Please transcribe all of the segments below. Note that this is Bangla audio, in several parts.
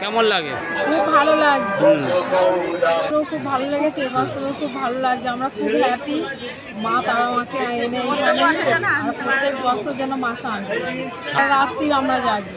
কেমন লাগে? খুব ভালো লাগছে। খুব ভালো লেগেছে এবছরও খুব ভালো লাগছে। আমরা খুব হ্যাপি মা তারা মাকে এনে আর প্রত্যেক বছর যেন মাথা আনবে সারা রাত্রি আমরা জাগি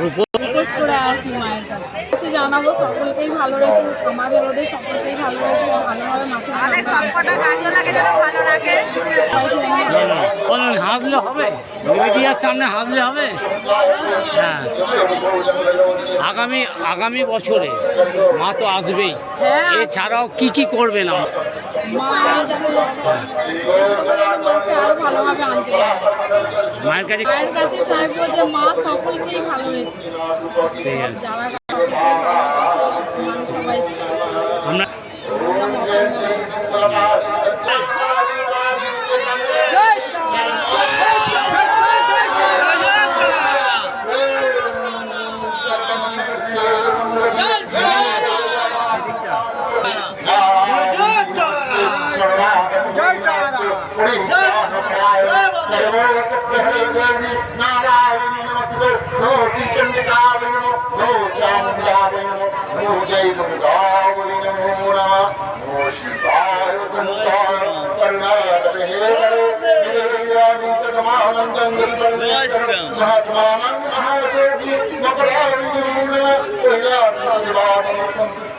উপোস? উপ- করে আছি মায়ের কাছে। জানাব সকলকেই ভালো রেখো আমাদের ওদের সকলকেই ভালো রেখো ভালোভাবে মাকে অনেক সবকটা গার্জিয়নকে যেন ভালো রাখে। বলেন হাসলে হবে? মিডিয়ার সামনে হাসলে হবে? হ্যাঁ। আগামী আগামী বছরে মা তো আসবেই। হ্যাঁ। এছাড়াও কি কি আনতে পারে মায়ের কাছে মায়ের কাছে চাইব যে মা সকলকেই ভালো রেখো ঠিক আছে। মহাত্মানন্দ মহাযোগী মকরাবিন্দু মূল সন্তুষ্ট